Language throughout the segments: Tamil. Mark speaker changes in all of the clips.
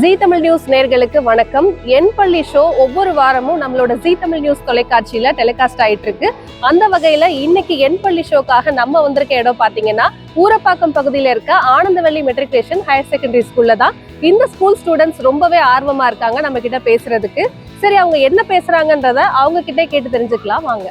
Speaker 1: ஜி தமிழ் நியூஸ் நேர்களுக்கு வணக்கம் என் பள்ளி ஷோ ஒவ்வொரு வாரமும் நம்மளோட ஜி தமிழ் நியூஸ் தொலைக்காட்சியில டெலிகாஸ்ட் ஆயிட்டு இருக்கு அந்த வகையில இன்னைக்கு என் பள்ளி ஷோக்காக நம்ம வந்திருக்க இடம் பாத்தீங்கன்னா ஊரப்பாக்கம் பகுதியில இருக்க ஆனந்தவள்ளி மெட்ரிகுலேஷன் ஹையர் செகண்டரி ஸ்கூல்ல தான் இந்த ஸ்கூல் ஸ்டூடெண்ட்ஸ் ரொம்பவே ஆர்வமா இருக்காங்க நம்ம கிட்ட பேசுறதுக்கு சரி அவங்க என்ன பேசுறாங்கன்றத அவங்க கிட்டே கேட்டு தெரிஞ்சுக்கலாம் வாங்க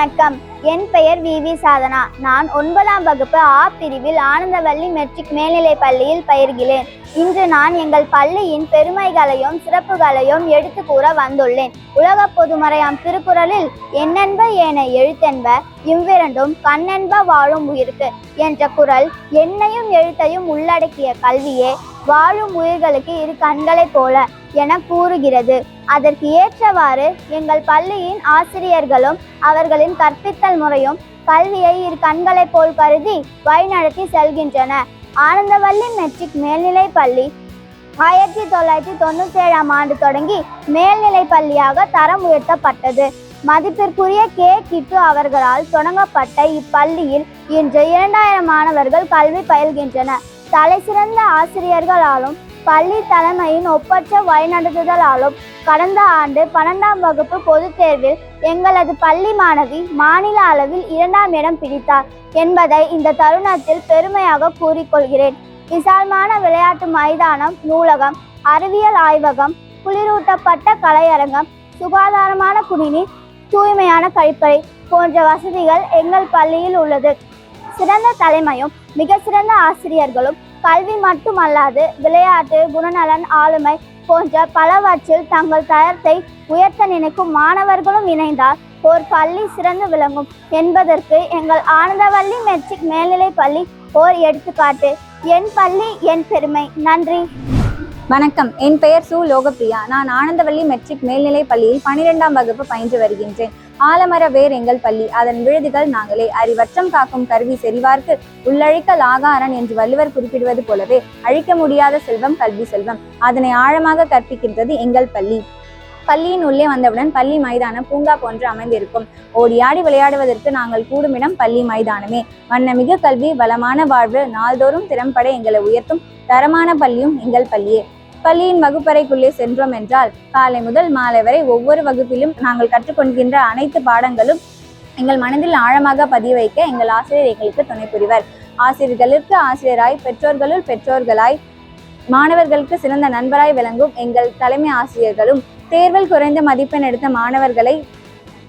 Speaker 2: வணக்கம் என் பெயர் வி வி சாதனா நான் ஒன்பதாம் வகுப்பு ஆ பிரிவில் ஆனந்தவள்ளி மெட்ரிக் மேல்நிலை பள்ளியில் பயிர்கிறேன் இன்று நான் எங்கள் பள்ளியின் பெருமைகளையும் சிறப்புகளையும் எடுத்து கூற வந்துள்ளேன் உலக பொதுமறையாம் திருக்குறளில் என்னென்ப ஏன எழுத்தென்ப இவ்விரண்டும் கண்ணென்ப வாழும் உயிருக்கு என்ற குரல் என்னையும் எழுத்தையும் உள்ளடக்கிய கல்வியே வாழும் உயிர்களுக்கு இரு கண்களைப் போல என கூறுகிறது அதற்கு ஏற்றவாறு எங்கள் பள்ளியின் ஆசிரியர்களும் அவர்களின் கற்பித்தல் முறையும் கல்வியை இரு கண்களை போல் கருதி வழிநடத்தி செல்கின்றன ஆனந்தவள்ளி மெட்ரிக் மேல்நிலை பள்ளி ஆயிரத்தி தொள்ளாயிரத்தி தொண்ணூத்தி ஏழாம் ஆண்டு தொடங்கி மேல்நிலை பள்ளியாக தரம் உயர்த்தப்பட்டது மதிப்பிற்குரிய கே கிட்டு அவர்களால் தொடங்கப்பட்ட இப்பள்ளியில் இன்று இரண்டாயிரம் மாணவர்கள் கல்வி பயில்கின்றனர் தலைசிறந்த ஆசிரியர்களாலும் பள்ளி தலைமையின் ஒப்பற்ற வழிநடத்துதலாலும் கடந்த ஆண்டு பன்னெண்டாம் வகுப்பு பொதுத் தேர்வில் எங்களது பள்ளி மாணவி மாநில அளவில் இரண்டாம் இடம் பிடித்தார் என்பதை இந்த தருணத்தில் பெருமையாக கூறிக்கொள்கிறேன் விசாலமான விளையாட்டு மைதானம் நூலகம் அறிவியல் ஆய்வகம் குளிரூட்டப்பட்ட கலையரங்கம் சுகாதாரமான குடிநீர் தூய்மையான கழிப்பறை போன்ற வசதிகள் எங்கள் பள்ளியில் உள்ளது சிறந்த தலைமையும் மிக சிறந்த ஆசிரியர்களும் கல்வி மட்டுமல்லாது விளையாட்டு குணநலன் ஆளுமை போன்ற பலவற்றில் தங்கள் தரத்தை உயர்த்த நினைக்கும் மாணவர்களும் இணைந்தால் ஓர் பள்ளி சிறந்து விளங்கும் என்பதற்கு எங்கள் ஆனந்தவள்ளி மெட்ரிக் மேல்நிலை பள்ளி ஓர் எடுத்துக்காட்டு என் பள்ளி என் பெருமை நன்றி
Speaker 3: வணக்கம் என் பெயர் சு லோகப்பிரியா நான் ஆனந்தவள்ளி மெட்ரிக் மேல்நிலை பள்ளியில் பனிரெண்டாம் வகுப்பு பயின்று வருகின்றேன் ஆலமர வேர் எங்கள் பள்ளி அதன் விழுதுகள் நாங்களே அறிவற்றம் காக்கும் கருவி செறிவார்க்கு உள்ளழிக்கல் ஆகாரன் என்று வள்ளுவர் குறிப்பிடுவது போலவே அழிக்க முடியாத செல்வம் கல்வி செல்வம் அதனை ஆழமாக கற்பிக்கின்றது எங்கள் பள்ளி பள்ளியின் உள்ளே வந்தவுடன் பள்ளி மைதானம் பூங்கா போன்று அமைந்திருக்கும் ஓடியாடி விளையாடுவதற்கு நாங்கள் கூடுமிடம் பள்ளி மைதானமே வண்ணமிகு கல்வி வளமான வாழ்வு நாள்தோறும் திறம்பட எங்களை உயர்த்தும் தரமான பள்ளியும் எங்கள் பள்ளியே பள்ளியின் வகுப்பறைக்குள்ளே சென்றோம் என்றால் காலை முதல் மாலை வரை ஒவ்வொரு வகுப்பிலும் நாங்கள் கற்றுக்கொள்கின்ற அனைத்து பாடங்களும் எங்கள் மனதில் ஆழமாக பதிய வைக்க எங்கள் ஆசிரியர் எங்களுக்கு துணை புரிவர் ஆசிரியர்களுக்கு ஆசிரியராய் பெற்றோர்களுள் பெற்றோர்களாய் மாணவர்களுக்கு சிறந்த நண்பராய் விளங்கும் எங்கள் தலைமை ஆசிரியர்களும் தேர்வில் குறைந்த மதிப்பெண் எடுத்த மாணவர்களை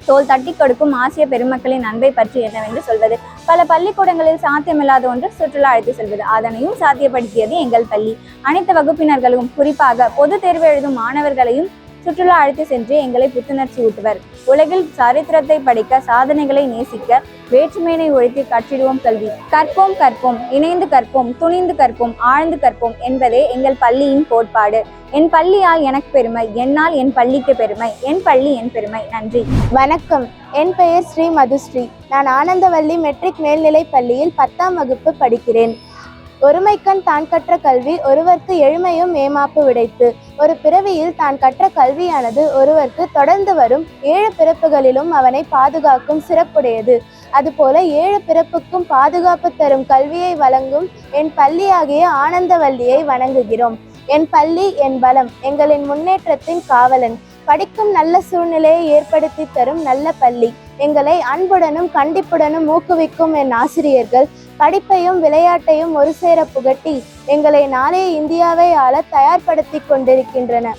Speaker 3: தோல் தட்டி கொடுக்கும் ஆசிய பெருமக்களின் அன்பை பற்றி என்னவென்று சொல்வது பல பள்ளிக்கூடங்களில் சாத்தியமில்லாத ஒன்று சுற்றுலா அழைத்து செல்வது அதனையும் சாத்தியப்படுத்தியது எங்கள் பள்ளி அனைத்து வகுப்பினர்களும் குறிப்பாக பொது தேர்வு எழுதும் மாணவர்களையும் சுற்றுலா அழைத்து சென்று எங்களை புத்துணர்ச்சி ஊட்டுவர் உலகில் சரித்திரத்தை படைக்க சாதனைகளை நேசிக்க வேற்றுமையினை ஒழித்து கற்றிடுவோம் கல்வி கற்போம் கற்போம் இணைந்து கற்போம் துணிந்து கற்போம் ஆழ்ந்து கற்போம் என்பதே எங்கள் பள்ளியின் கோட்பாடு என் பள்ளியால் எனக்கு பெருமை என்னால் என் பள்ளிக்கு பெருமை என் பள்ளி என் பெருமை நன்றி
Speaker 4: வணக்கம் என் பெயர் ஸ்ரீ மதுஸ்ரீ நான் ஆனந்தவள்ளி மெட்ரிக் மேல்நிலைப் பள்ளியில் பத்தாம் வகுப்பு படிக்கிறேன் ஒருமைக்கண் தான் கற்ற கல்வி ஒருவருக்கு எழுமையும் ஏமாப்பு விடைத்து ஒரு பிறவியில் தான் கற்ற கல்வியானது ஒருவருக்கு தொடர்ந்து வரும் ஏழு பிறப்புகளிலும் அவனை பாதுகாக்கும் சிறப்புடையது அதுபோல ஏழு பிறப்புக்கும் பாதுகாப்பு தரும் கல்வியை வழங்கும் என் பள்ளியாகிய ஆனந்தவல்லியை வணங்குகிறோம் என் பள்ளி என் பலம் எங்களின் முன்னேற்றத்தின் காவலன் படிக்கும் நல்ல சூழ்நிலையை ஏற்படுத்தி தரும் நல்ல பள்ளி எங்களை அன்புடனும் கண்டிப்புடனும் ஊக்குவிக்கும் என் ஆசிரியர்கள் படிப்பையும் விளையாட்டையும் ஒரு சேர புகட்டி எங்களை நாளே இந்தியாவை ஆள தயார்படுத்தி கொண்டிருக்கின்றன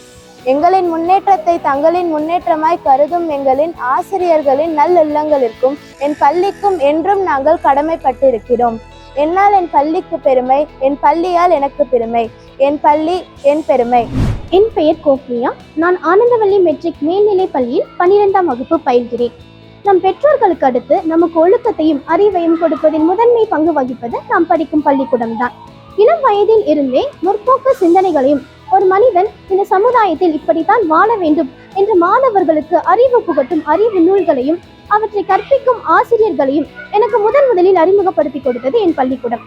Speaker 4: எங்களின் முன்னேற்றத்தை தங்களின் முன்னேற்றமாய் கருதும் எங்களின் ஆசிரியர்களின் நல்லுள்ளங்களுக்கும் என் பள்ளிக்கும் என்றும் நாங்கள் கடமைப்பட்டிருக்கிறோம் என்னால் என் பள்ளிக்கு பெருமை என் பள்ளியால் எனக்கு பெருமை என் பள்ளி என் பெருமை
Speaker 5: என் பெயர் கோப்னியா நான் ஆனந்தவள்ளி மெட்ரிக் மேல்நிலை பள்ளியில் பன்னிரெண்டாம் வகுப்பு பயில்கிறேன் நம் பெற்றோர்களுக்கு அடுத்து நமக்கு ஒழுக்கத்தையும் அறிவையும் கொடுப்பதில் முதன்மை பங்கு வகிப்பது நாம் படிக்கும் பள்ளிக்கூடம் தான் இளம் வயதில் இருந்தே முற்போக்கு சிந்தனைகளையும் ஒரு மனிதன் இந்த சமுதாயத்தில் இப்படித்தான் வாழ வேண்டும் என்று மாணவர்களுக்கு அறிவு புகட்டும் அறிவு நூல்களையும் அவற்றை கற்பிக்கும் ஆசிரியர்களையும் எனக்கு முதன் முதலில் அறிமுகப்படுத்தி கொடுத்தது என் பள்ளிக்கூடம்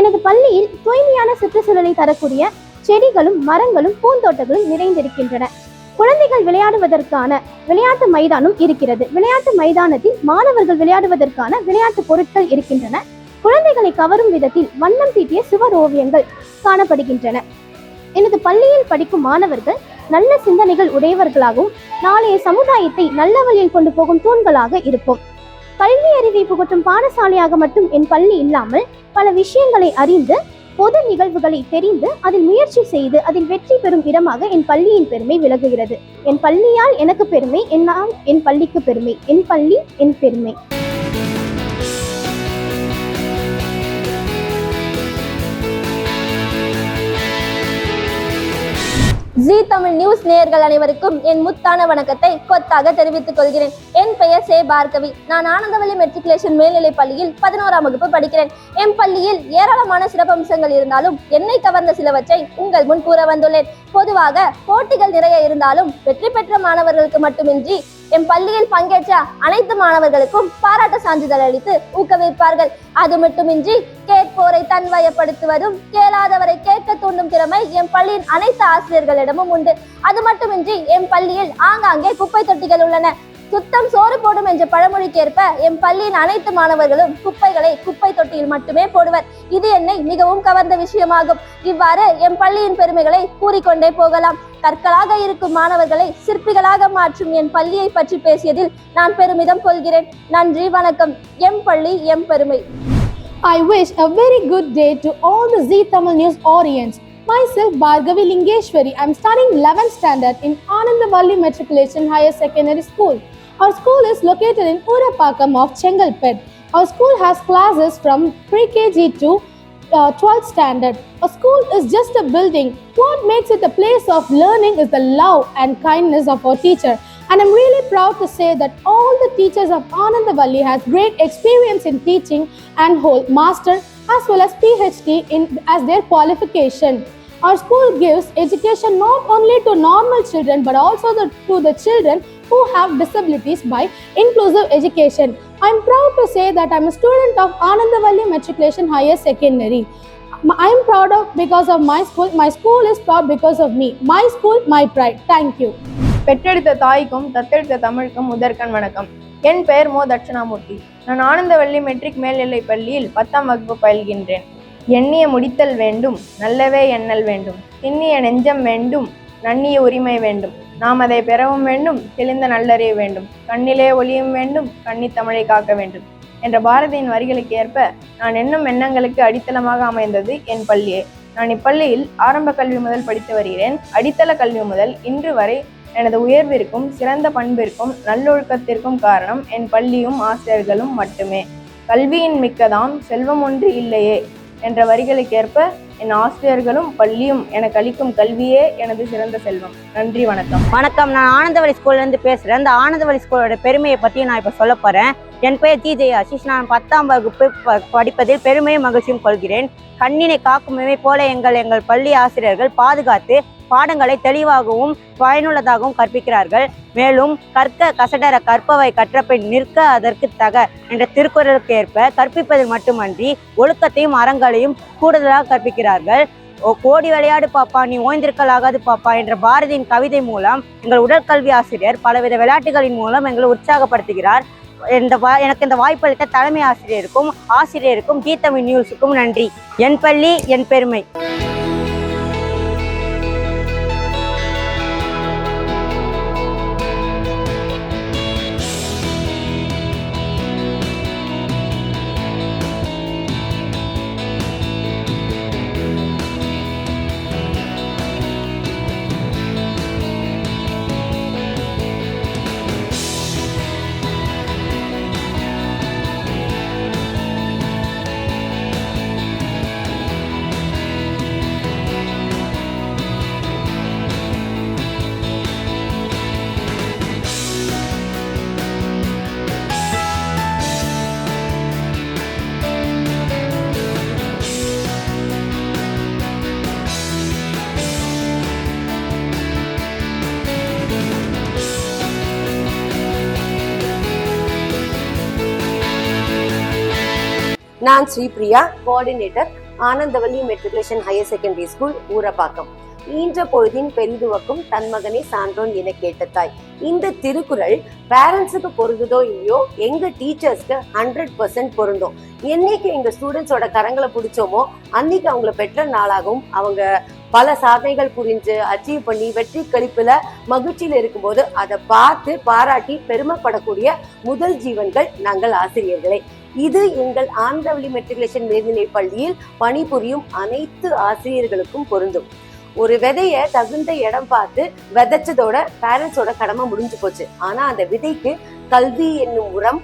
Speaker 5: எனது பள்ளியில் தூய்மையான சுற்றுச்சூழலை தரக்கூடிய செடிகளும் மரங்களும் பூந்தோட்டங்களும் நிறைந்திருக்கின்றன குழந்தைகள் விளையாடுவதற்கான விளையாட்டு மைதானம் இருக்கிறது விளையாட்டு மைதானத்தில் மாணவர்கள் விளையாடுவதற்கான விளையாட்டு பொருட்கள் இருக்கின்றன குழந்தைகளை கவரும் விதத்தில் வண்ணம் தீட்டிய சுவர் ஓவியங்கள் காணப்படுகின்றன எனது பள்ளியில் படிக்கும் மாணவர்கள் நல்ல சிந்தனைகள் உடையவர்களாகவும் நாளைய சமுதாயத்தை நல்ல வழியில் கொண்டு போகும் தூண்களாக இருப்போம் கல்வி அறிவை புகற்றும் பாடசாலையாக மட்டும் என் பள்ளி இல்லாமல் பல விஷயங்களை அறிந்து பொது நிகழ்வுகளை தெரிந்து அதில் முயற்சி செய்து அதில் வெற்றி பெறும் இடமாக என் பள்ளியின் பெருமை விலகுகிறது என் பள்ளியால் எனக்கு பெருமை என்னால் என் பள்ளிக்கு பெருமை என் பள்ளி என் பெருமை
Speaker 6: ஜி தமிழ் நியூஸ் நேயர்கள் அனைவருக்கும் என் முத்தான வணக்கத்தை கொத்தாக தெரிவித்துக் கொள்கிறேன் என் பெயர் சே பார்கவி நான் ஆனந்தவள்ளி மெட்ரிகுலேஷன் மேல்நிலைப் பள்ளியில் பதினோராம் வகுப்பு படிக்கிறேன் என் பள்ளியில் ஏராளமான சிறப்பம்சங்கள் இருந்தாலும் என்னை கவர்ந்த சிலவற்றை உங்கள் முன் கூற வந்துள்ளேன் பொதுவாக போட்டிகள் நிறைய இருந்தாலும் வெற்றி பெற்ற மாணவர்களுக்கு மட்டுமின்றி என் பள்ளியில் பங்கேற்ற அனைத்து மாணவர்களுக்கும் பாராட்ட சான்றிதழ் அளித்து ஊக்குவிப்பார்கள் அது மட்டுமின்றி கேட்போரை தன்வயப்படுத்துவதும் கேளாதவரை கேட்க தூண்டும் திறமை என் பள்ளியின் அனைத்து ஆசிரியர்களிடமும் உண்டு அது மட்டுமின்றி என் பள்ளியில் ஆங்காங்கே குப்பை தொட்டிகள் உள்ளன சுத்தம் சோறு போடும் என்ற பழமொழிக்கேற்ப என் பள்ளியின் அனைத்து மாணவர்களும் குப்பைகளை குப்பை தொட்டியில் மட்டுமே போடுவர் இது என்னை மிகவும் கவர்ந்த விஷயமாகும் இவ்வாறு என் பள்ளியின் பெருமைகளை கூறிக்கொண்டே போகலாம் கற்களாக இருக்கும் மாணவர்களை சிற்பிகளாக மாற்றும் என் பள்ளியை பற்றி பேசியதில் நான் பெருமிதம் கொள்கிறேன் நன்றி வணக்கம் எம் பள்ளி எம் பெருமை
Speaker 7: I I wish a very good day to all the Z Tamil News audience. Myself, Bhargavi Lingeshwari. I'm studying 11th standard in Anandavalli matriculation higher secondary school Our school is located in Urapakam of Chengalpet. Our school has classes from pre-KG to uh, 12th standard. A school is just a building. What makes it a place of learning is the love and kindness of our teacher. And I'm really proud to say that all the teachers of Anandavalli has great experience in teaching and hold master as well as PhD in, as their qualification. Our school gives education not only to normal children but also the, to the children who have disabilities by inclusive education. I am proud to say that I am a student of Anandavalli Matriculation Higher Secondary. I am proud of because of my school. My school is proud because of me. My school, my pride. Thank you.
Speaker 8: பெற்றெடுத்த தாய்க்கும் தத்தெடுத்த தமிழுக்கும் முதற்கண் வணக்கம் என் பெயர் மோ தட்சிணாமூர்த்தி நான் ஆனந்தவள்ளி மெட்ரிக் மேல்நிலைப் பள்ளியில் பத்தாம் வகுப்பு பயில்கின்றேன் எண்ணிய முடித்தல் வேண்டும் நல்லவே எண்ணல் வேண்டும் திண்ணிய நெஞ்சம் வேண்டும் நன்னிய உரிமை வேண்டும் நாம் அதை பெறவும் வேண்டும் தெளிந்த நல்லறிய வேண்டும் கண்ணிலே ஒளியும் வேண்டும் கண்ணி தமிழை காக்க வேண்டும் என்ற பாரதியின் வரிகளுக்கு ஏற்ப நான் என்னும் எண்ணங்களுக்கு அடித்தளமாக அமைந்தது என் பள்ளியே நான் இப்பள்ளியில் ஆரம்ப கல்வி முதல் படித்து வருகிறேன் அடித்தள கல்வி முதல் இன்று வரை எனது உயர்விற்கும் சிறந்த பண்பிற்கும் நல்லொழுக்கத்திற்கும் காரணம் என் பள்ளியும் ஆசிரியர்களும் மட்டுமே கல்வியின் மிக்கதாம் செல்வம் ஒன்று இல்லையே என்ற வரிகளுக்கேற்ப என் ஆசிரியர்களும் பள்ளியும் எனக்கு அளிக்கும் கல்வியே எனது சிறந்த செல்வம் நன்றி வணக்கம்
Speaker 9: வணக்கம் நான் ஆனந்தவழி ஸ்கூல்லேருந்து பேசுகிறேன் இந்த ஆனந்தவழி ஸ்கூலோட பெருமையை பற்றி நான் இப்போ சொல்ல போகிறேன் என் பெயர் தி ஜெய் ஆஷிஷ் நான் பத்தாம் வகுப்பு படிப்பதில் பெருமையும் மகிழ்ச்சியும் கொள்கிறேன் கண்ணினை காக்குமே போல எங்கள் எங்கள் பள்ளி ஆசிரியர்கள் பாதுகாத்து பாடங்களை தெளிவாகவும் பயனுள்ளதாகவும் கற்பிக்கிறார்கள் மேலும் கற்க கசடர கற்பவை கற்றபின் நிற்க அதற்கு தக என்ற திருக்குறளுக்கு ஏற்ப கற்பிப்பது மட்டுமன்றி ஒழுக்கத்தையும் அறங்களையும் கூடுதலாக கற்பிக்கிறார்கள் ஓ கோடி விளையாடு பாப்பா நீ ஓய்ந்திருக்கலாகாது பாப்பா என்ற பாரதியின் கவிதை மூலம் எங்கள் உடற்கல்வி ஆசிரியர் பலவித விளையாட்டுகளின் மூலம் எங்களை உற்சாகப்படுத்துகிறார் இந்த வா எனக்கு இந்த வாய்ப்பு அளித்த தலைமை ஆசிரியருக்கும் ஆசிரியருக்கும் கீதமி நியூஸுக்கும் நன்றி என் பள்ளி என் பெருமை
Speaker 10: நான் Sripriya coordinator Anandavalli matriculation higher secondary school Urapakkam ஈன்ற பொழுதின் பெரிதுவக்கும் தன் மகனை சான்றோன் என கேட்ட தாய் இந்த திருக்குறள் பேரண்ட்ஸுக்கு பொருந்ததோ இல்லையோ எங்க டீச்சர்ஸ்க்கு ஹண்ட்ரட் பர்சன்ட் பொருந்தோம் என்னைக்கு எங்க ஸ்டூடெண்ட்ஸோட கரங்களை பிடிச்சோமோ அன்னைக்கு அவங்கள பெற்ற நாளாகவும் அவங்க பல சாதனைகள் புரிஞ்சு அச்சீவ் பண்ணி வெற்றி கழிப்புல மகிழ்ச்சியில் இருக்கும்போது அதை பார்த்து பாராட்டி பெருமைப்படக்கூடிய முதல் ஜீவன்கள் நாங்கள் ஆசிரியர்களே இது எங்கள் ஆண்கவலி மெட்ரிகுலேஷன் மேல்நிலை பள்ளியில் பணிபுரியும் அனைத்து ஆசிரியர்களுக்கும் பொருந்தும் ஒரு விதைய தகுந்த இடம் பார்த்து விதைச்சதோட பேரண்ட்ஸோட கடமை முடிஞ்சு போச்சு ஆனா அந்த விதைக்கு கல்வி என்னும் உரம்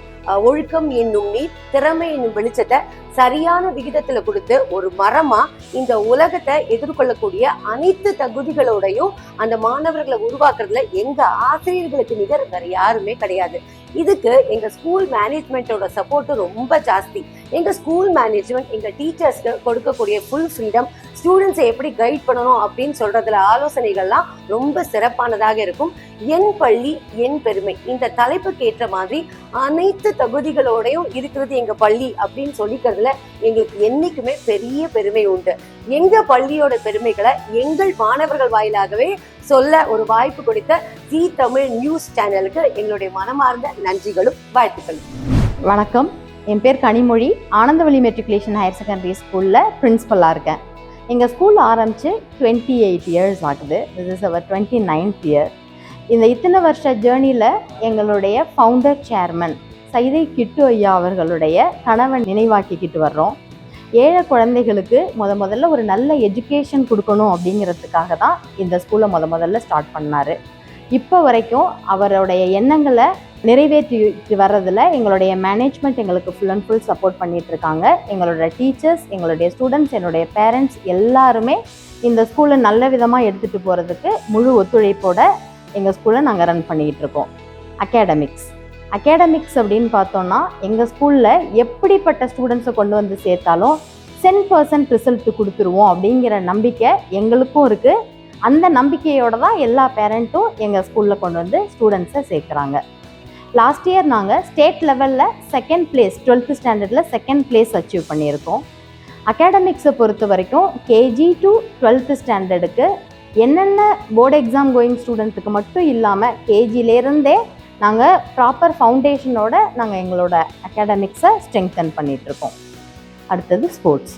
Speaker 10: ஒழுக்கம் என்னும் நீர் திறமை என்னும் வெளிச்சத்தை சரியான விகிதத்துல கொடுத்து ஒரு மரமா இந்த உலகத்தை எதிர்கொள்ளக்கூடிய அனைத்து தகுதிகளோடையும் அந்த மாணவர்களை உருவாக்குறதுல எங்க ஆசிரியர்களுக்கு நிகர் வேற யாருமே கிடையாது இதுக்கு எங்கள் ஸ்கூல் மேனேஜ்மெண்ட்டோட சப்போர்ட்டு ரொம்ப ஜாஸ்தி எங்கள் ஸ்கூல் மேனேஜ்மெண்ட் எங்கள் டீச்சர்ஸ்க்கு கொடுக்கக்கூடிய ஃபுல் ஃப்ரீடம் ஸ்டூடெண்ட்ஸை எப்படி கைட் பண்ணணும் அப்படின்னு சொல்கிறதுல ஆலோசனைகள்லாம் ரொம்ப சிறப்பானதாக இருக்கும் என் பள்ளி என் பெருமை இந்த தலைப்புக்கு ஏற்ற மாதிரி அனைத்து தகுதிகளோடையும் இருக்கிறது எங்கள் பள்ளி அப்படின்னு சொல்லிக்கிறதுல எங்களுக்கு என்றைக்குமே பெரிய பெருமை உண்டு எங்க பள்ளியோட பெருமைகளை எங்கள் மாணவர்கள் வாயிலாகவே சொல்ல ஒரு வாய்ப்பு கொடுத்த ஜி தமிழ் நியூஸ் சேனலுக்கு எங்களுடைய மனமார்ந்த நன்றிகளும் வாழ்த்துக்களும்
Speaker 11: வணக்கம் என் பேர் Kanimozhi Anandavalli matriculation higher secondary ஸ்கூலில் பிரின்ஸிபலாக இருக்கேன் எங்கள் ஸ்கூல் ஆரம்பித்து டுவெண்ட்டி எயிட் இயர்ஸ் ஆகுது this is our twenty ninth year இந்த இத்தனை வருஷ ஜேர்னியில் எங்களுடைய ஃபவுண்டர் சேர்மன் சைதை கிட்டு ஐயா அவர்களுடைய கணவன் நினைவாக்கிக்கிட்டு வர்றோம் ஏழை குழந்தைகளுக்கு முத முதல்ல ஒரு நல்ல எஜுகேஷன் கொடுக்கணும் அப்படிங்கிறதுக்காக தான் இந்த ஸ்கூலை முத முதல்ல ஸ்டார்ட் பண்ணார் இப்போ வரைக்கும் அவருடைய எண்ணங்களை நிறைவேற்றி வர்றதில் எங்களுடைய மேனேஜ்மெண்ட் எங்களுக்கு ஃபுல் அண்ட் ஃபுல் சப்போர்ட் பண்ணிகிட்ருக்காங்க எங்களோட டீச்சர்ஸ் எங்களுடைய ஸ்டூடெண்ட்ஸ் என்னுடைய பேரண்ட்ஸ் எல்லாருமே இந்த ஸ்கூலை நல்ல விதமாக எடுத்துகிட்டு போகிறதுக்கு முழு ஒத்துழைப்போடு எங்கள் ஸ்கூலை நாங்கள் ரன் பண்ணிக்கிட்டு இருக்கோம் அகாடமிக்ஸ் அகாடமிக்ஸ் அப்படின்னு பார்த்தோன்னா எங்கள் ஸ்கூலில் எப்படிப்பட்ட ஸ்டூடெண்ட்ஸை கொண்டு வந்து சேர்த்தாலும் டென் பர்சன்ட் ரிசல்ட் கொடுத்துருவோம் அப்படிங்கிற நம்பிக்கை எங்களுக்கும் இருக்குது அந்த நம்பிக்கையோடு தான் எல்லா பேரண்ட்டும் எங்கள் ஸ்கூலில் கொண்டு வந்து ஸ்டூடெண்ட்ஸை சேர்க்குறாங்க லாஸ்ட் இயர் நாங்கள் ஸ்டேட் லெவலில் செகண்ட் பிளேஸ் டுவெல்த்து ஸ்டாண்டர்டில் செகண்ட் பிளேஸ் அச்சீவ் பண்ணியிருக்கோம் அகாடமிக்ஸை பொறுத்த வரைக்கும் கேஜி டு டுவெல்த்து ஸ்டாண்டர்டுக்கு என்னென்ன போர்டு எக்ஸாம் கோயிங் ஸ்டூடெண்ட்டுக்கு மட்டும் இல்லாமல் கேஜிலேருந்தே நாங்கள் ப்ராப்பர் ஃபவுண்டேஷனோட நாங்கள் எங்களோட அகாடமிக்ஸை ஸ்ட்ரெங்தன் பண்ணிகிட்ருக்கோம் அடுத்தது ஸ்போர்ட்ஸ்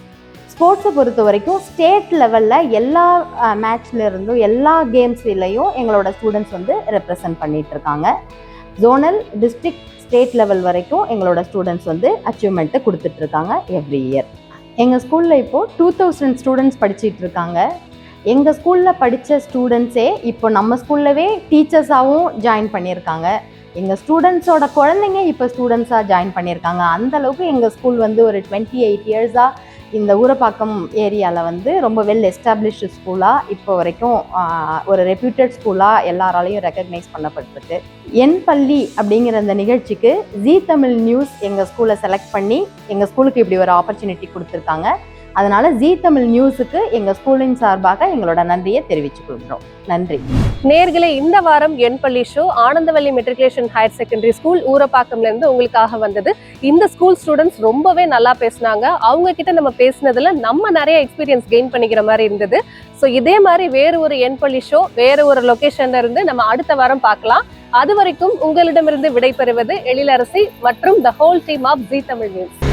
Speaker 11: ஸ்போர்ட்ஸை பொறுத்த வரைக்கும் ஸ்டேட் லெவலில் எல்லா மேட்ச்லேருந்தும் எல்லா கேம்ஸ்லேயும் எங்களோட ஸ்டூடெண்ட்ஸ் வந்து ரெப்ரசன்ட் பண்ணிகிட்ருக்காங்க ஜோனல் டிஸ்ட்ரிக்ட் ஸ்டேட் லெவல் வரைக்கும் எங்களோட ஸ்டூடெண்ட்ஸ் வந்து அச்சீவ்மெண்ட்டை கொடுத்துட்ருக்காங்க எவ்ரி இயர் எங்கள் ஸ்கூலில் இப்போது டூ தௌசண்ட் ஸ்டூடெண்ட்ஸ் படிச்சிட்ருக்காங்க எங்கள் ஸ்கூலில் படித்த ஸ்டூடெண்ட்ஸே இப்போ நம்ம ஸ்கூல்லவே டீச்சர்ஸாகவும் ஜாயின் பண்ணியிருக்காங்க எங்கள் ஸ்டூடெண்ட்ஸோட குழந்தைங்க இப்போ ஸ்டூடெண்ட்ஸாக ஜாயின் பண்ணியிருக்காங்க அந்தளவுக்கு எங்கள் ஸ்கூல் வந்து ஒரு டுவெண்ட்டி எயிட் இயர்ஸாக இந்த ஊரப்பாக்கம் ஏரியாவில் வந்து ரொம்ப வெல் எஸ்டாப்ளிஷ்டு ஸ்கூலாக இப்போ வரைக்கும் ஒரு ரெப்யூட்டட் ஸ்கூலாக எல்லாராலையும் ரெக்கக்னைஸ் பண்ணப்பட்டிருக்கு என் பள்ளி அப்படிங்கிற அந்த நிகழ்ச்சிக்கு ஜி தமிழ் நியூஸ் எங்கள் ஸ்கூலை செலக்ட் பண்ணி எங்கள் ஸ்கூலுக்கு இப்படி ஒரு ஆப்பர்ச்சுனிட்டி கொடுத்துருக்காங்க அதனால் ஜி தமிழ் நியூஸுக்கு எங்கள் ஸ்கூலின் சார்பாக எங்களோட நன்றியை தெரிவித்துக் கொள்கிறோம் நன்றி
Speaker 12: நேர்களை இந்த வாரம் என் பள்ளி show Anandavalli matriculation higher secondary school இருந்து உங்களுக்காக வந்தது இந்த ஸ்கூல் ஸ்டூடெண்ட்ஸ் ரொம்பவே நல்லா பேசினாங்க அவங்க கிட்ட நம்ம பேசினதுல நம்ம நிறைய எக்ஸ்பீரியன்ஸ் கெயின் பண்ணிக்கிற மாதிரி இருந்தது ஸோ இதே மாதிரி வேறு ஒரு என் பள்ளி ஷோ வேறு ஒரு லொக்கேஷன்ல இருந்து நம்ம அடுத்த வாரம் பார்க்கலாம் அது வரைக்கும் உங்களிடமிருந்து விடைபெறுவது எழிலரசி மற்றும் the whole team of Zee Tamil news